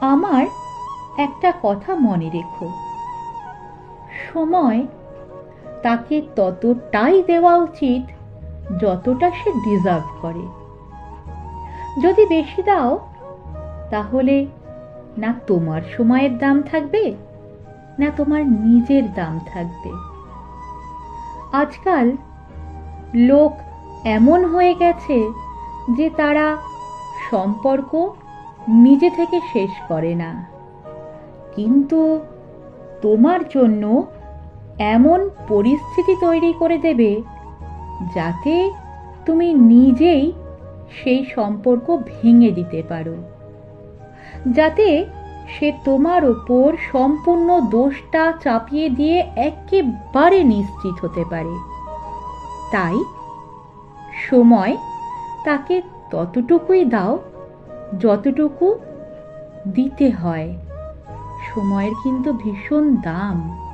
আমার একটা কথা মনে রেখো। সময় তাকে ততটাই দেওয়া উচিত যতটা সে ডিজার্ভ করে। যদি বেশি দাও, তাহলে না তোমার সময়ের দাম থাকবে, না তোমার নিজের দাম থাকবে। আজকাল লোক এমন হয়ে গেছে যে তারা সম্পর্ক নিজে থেকে শেষ করে না। কিন্তু তোমার জন্য এমন পরিস্থিতি তৈরি করে দেবে যাতে তুমি নিজেই সেই সম্পর্ক ভেঙে দিতে পারো। যাতে সে তোমার ওপর সম্পূর্ণ দোষটা চাপিয়ে দিয়ে একেবারে নিশ্চিত হতে পারে। তাই সময় তাকে ততটুকুই দাও যতটুকু দিতে হয়। সময়ের কিন্তু ভীষণ দাম।